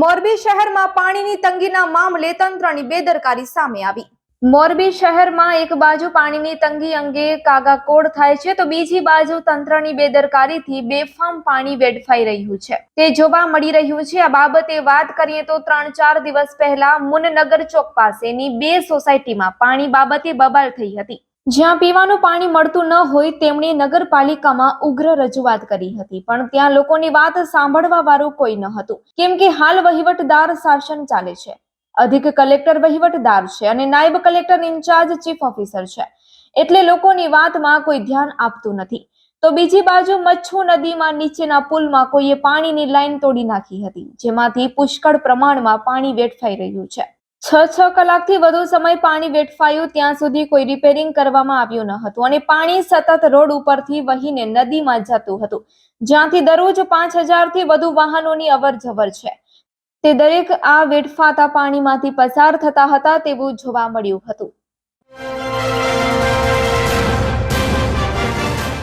મોરબી શહેરમાં પાણીની તંગીના મામલે તંત્રની બેદરકારી સામે આવી. મોરબી શહેરમાં એક બાજુ પાણીની તંગી અંગે કાગાકોડ થાય છે, તો બીજી બાજુ તંત્રની બેદરકારીથી બેફામ પાણી વેડફાઈ રહ્યું છે. તે જોવા મળી રહ્યું છે, આ બાબતે વાત કરીએ તો ત્રણ ચાર દિવસ પહેલા મુનનગર ચોક પાસેની બે સોસાયટીમાં પાણી બાબતે બબાલ થઈ હતી. જ્યાં પીવાનું પાણી મળતું ન હોય તેમણે નગરપાલિકામાં ઉગ્ર રજૂઆત કરી હતી. પણ ત્યાં લોકોની વાત સાંભળવા વાળું કોઈ ન હતું. કેમ કે હાલ વહીવટદાર શાસન ચાલે છે. અધિક કલેક્ટર વહીવટદાર છે અને નાયબ કલેક્ટર ઇન્ચાર્જ ચીફ ઓફિસર છે. એટલે લોકોની વાતમાં કોઈ ધ્યાન આપતું નથી. તો બીજી બાજુ મચ્છુ નદીમાં નીચેના પુલમાં કોઈએ પાણીની લાઈન તોડી નાખી હતી, જેમાંથી પુષ્કળ પ્રમાણમાં પાણી વેઠવાઈ રહ્યું છે. છ છ કલાકથી વધુ સમય પાણી વેઠવાયું, ત્યાં સુધી કોઈ રિપેરિંગ કરવામાં આવ્યું ન હતું અને પાણી સતત રોડ ઉપરથી વહીને નદીમાં જતું હતું. જ્યાંથી દરરોજ પાંચ હજારથી વધુ વાહનોની અવર જવર છે. તે દરેક આ વેડફાતા પાણીમાંથી પસાર થતા હતા તેવું જોવા મળ્યું હતું.